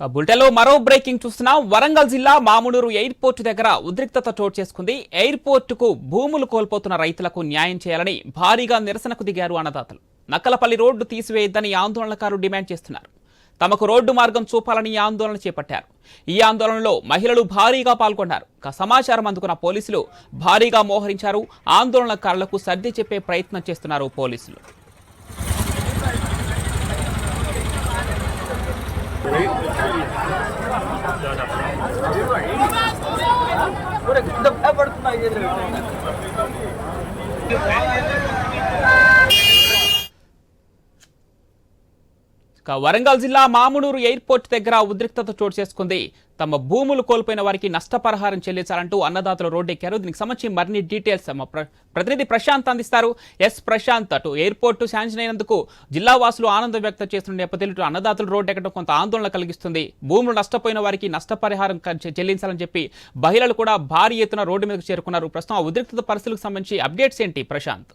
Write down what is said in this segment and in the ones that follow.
ఇక బులెటిన్లో మరో బ్రేకింగ్ చూస్తున్నాం. వరంగల్ జిల్లా మామునూరు ఎయిర్పోర్ట్ దగ్గర ఉద్రిక్తత చోటు చేసుకుంది. ఎయిర్పోర్టుకు భూములు కోల్పోతున్న రైతులకు న్యాయం చేయాలని భారీగా నిరసనకు దిగారు అన్నదాతలు. నక్కలపల్లి రోడ్డు తీసివేయొద్దని ఆందోళనకారులు డిమాండ్ చేస్తున్నారు. తమకు రోడ్డు మార్గం చూపాలని ఈ ఆందోళన చేపట్టారు. ఈ ఆందోళనలో మహిళలు భారీగా పాల్గొన్నారు. సమాచారం అందుకున్న పోలీసులు భారీగా మోహరించారు. ఆందోళనకారులకు సర్ది చెప్పే ప్రయత్నం చేస్తున్నారు పోలీసులు. వరంగల్ జిల్లా మామునూరు ఎయిర్పోర్ట్ దగ్గర ఉద్రిక్తత చోటు చేసుకుంది. తమ భూములు కోల్పోయిన వారికి నష్టపరిహారం చెల్లించాలంటూ అన్నదాతలు రోడ్డెక్కారు. దీనికి సంబంధించి మరిన్ని డీటెయిల్స్ మా ప్రతినిధి ప్రశాంత్ అందిస్తారు. ఎస్ ప్రశాంత్ అటు ఎయిర్పోర్టు శాంక్షన్ అయినందుకు జిల్లా వాసులు ఆనందం వ్యక్తం చేస్తున్న నేపథ్యంలో అన్నదాతలు రోడ్డెక్కడం కొంత ఆందోళన కలిగిస్తుంది. భూములు నష్టపోయిన వారికి నష్టపరిహారం చెల్లించాలని చెప్పి మహిళలు కూడా భారీ ఎత్తున రోడ్డు మీదకు చేరుకున్నారు. ప్రస్తుతం ఆ ఉద్రిక్తత పరిస్థితులకు సంబంధించి అప్డేట్స్ ఏంటి ప్రశాంత్?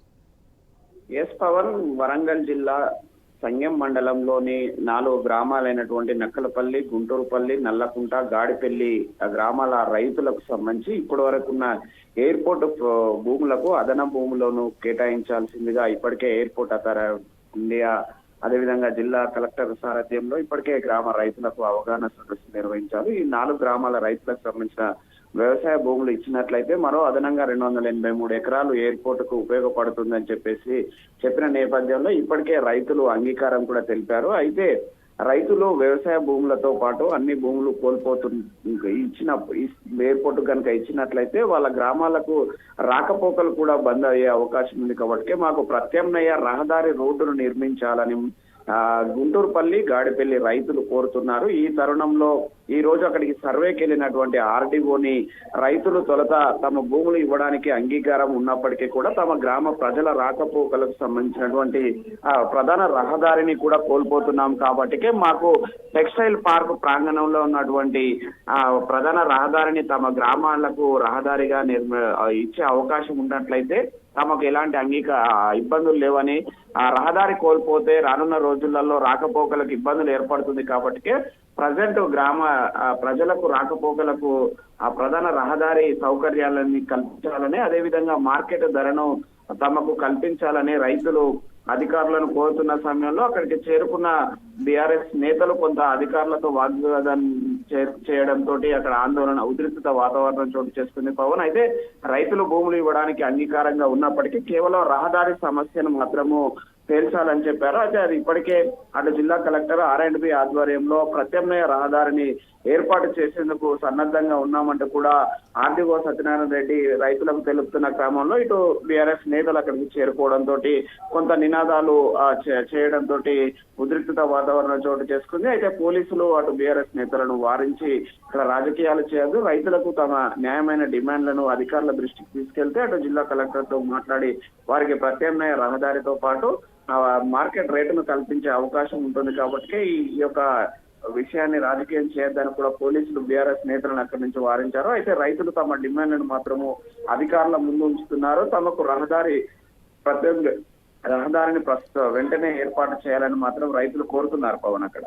ఎస్ పవన్ వరంగల్ జిల్లా సంగెం మండలంలోని నాలుగు గ్రామాలైనటువంటి నక్కలపల్లి గుంటూరుపల్లి నల్లకుంట గాడిపల్లి ఆ గ్రామాల రైతులకు సంబంధించి ఇప్పటి వరకు ఎయిర్పోర్ట్ భూములకు అదన భూములను కేటాయించాల్సిందిగా ఇప్పటికే ఎయిర్పోర్ట్ అథార ఇండియా అదేవిధంగా జిల్లా కలెక్టర్ సారథ్యంలో ఇప్పటికే గ్రామ రైతులకు అవగాహన సదస్సు నిర్వహించారు. ఈ నాలుగు గ్రామాల రైతులకు సంబంధించిన వ్యవసాయ భూములు ఇచ్చినట్లయితే మరో అదనంగా రెండు వందల ఎనభై మూడు ఎకరాలు ఎయిర్పోర్ట్కు ఉపయోగపడుతుందని చెప్పేసి చెప్పిన నేపథ్యంలో ఇప్పటికే రైతులు అంగీకారం కూడా తెలిపారు. అయితే రైతులు వ్యవసాయ భూములతో పాటు అన్ని భూములు కోల్పోతు ఇచ్చిన ఎయిర్పోర్ట్ కనుక ఇచ్చినట్లయితే వాళ్ళ గ్రామాలకు రాకపోకలు కూడా బంద్ అయ్యే అవకాశం ఉంది కాబట్టి మాకు ప్రత్యామ్నాయ రహదారి రోడ్డును నిర్మించాలని ఆ గుంటూరుపల్లి గాడిపల్లి రైతులు కోరుతున్నారు. ఈ తరుణంలో ఈ రోజు అక్కడికి సర్వేకి వెళ్ళినటువంటి ఆర్డీఓని రైతులు తొలత తమ భూములు ఇవ్వడానికి అంగీకారం ఉన్నప్పటికీ కూడా తమ గ్రామ ప్రజల రాకపోకలకు సంబంధించినటువంటి ప్రధాన రహదారిని కూడా కోల్పోతున్నాం కాబట్టికే మాకు టెక్స్టైల్ పార్క్ ప్రాంగణంలో ఉన్నటువంటి ఆ ప్రధాన రహదారిని తమ గ్రామాలకు రహదారిగా నిర్మ ఇచ్చే అవకాశం ఉన్నట్లయితే తమకు ఎలాంటి అంగీక ఇబ్బందులు లేవని ఆ రహదారి కోల్పోతే రానున్న రోజులలో రాకపోకలకు ఇబ్బందులు ఏర్పడుతుంది కాబట్టి ప్రజెంట్ గ్రామ ప్రజలకు రాకపోకలకు ఆ ప్రధాన రహదారి సౌకర్యాలని కల్పించాలని అదేవిధంగా మార్కెట్ ధరను తమకు కల్పించాలని రైతులు అధికారులను కోరుతున్న సమయంలో అక్కడికి చేరుకున్న బీఆర్ఎస్ నేతలు కొంత అధికారులతో వాగ్వాదం చే- చేయడంతో అక్కడ ఆందోళన ఉధృత వాతావరణం చోటు చేసుకుంది పవన్. అయితే రైతులు భూములు ఇవ్వడానికి అంగీకారంగా ఉన్నప్పటికీ కేవలం రహదారి సమస్యను మాత్రము తేల్చాలని చెప్పారు. అయితే అది ఇప్పటికే అటు జిల్లా కలెక్టర్ ఆర్ అండ్ బి ఆధ్వర్యంలో ప్రత్యామ్నాయ రహదారిని ఏర్పాటు చేసేందుకు సన్నద్ధంగా ఉన్నామంటూ కూడా ఆర్డీఓ సత్యనారాయణ రెడ్డి రైతులకు తెలుపుతున్న క్రమంలో ఇటు బీఆర్ఎస్ నేతలు అక్కడికి చేరుకోవడంతో కొంత నినాదాలు చేయడంతో ఉద్రిక్తత వాతావరణం చోటు చేసుకుంది. అయితే పోలీసులు అటు బీఆర్ఎస్ నేతలను వారించి ఇక్కడ రాజకీయాలు చేయదు రైతులకు తమ న్యాయమైన డిమాండ్లను అధికారుల దృష్టికి తీసుకెళ్తే అటు జిల్లా కలెక్టర్తో మాట్లాడి వారికి ప్రత్యామ్నాయ రహదారితో పాటు మార్కెట్ రేటును కల్పించే అవకాశం ఉంటుంది కాబట్టి ఈ యొక్క విషయాన్ని రాజకీయం చేయొద్దని కూడా పోలీసులు బీఆర్ఎస్ నేతలను అక్కడి నుంచి వారించారు. అయితే రైతులు తమ డిమాండ్ను మాత్రము అధికారుల ముందు ఉంచుతున్నారు. తమకు రహదారి ప్రత్యేక రహదారిని ప్రస్తుతం వెంటనే ఏర్పాటు చేయాలని మాత్రం రైతులు కోరుతున్నారు పవన్ అక్కడ.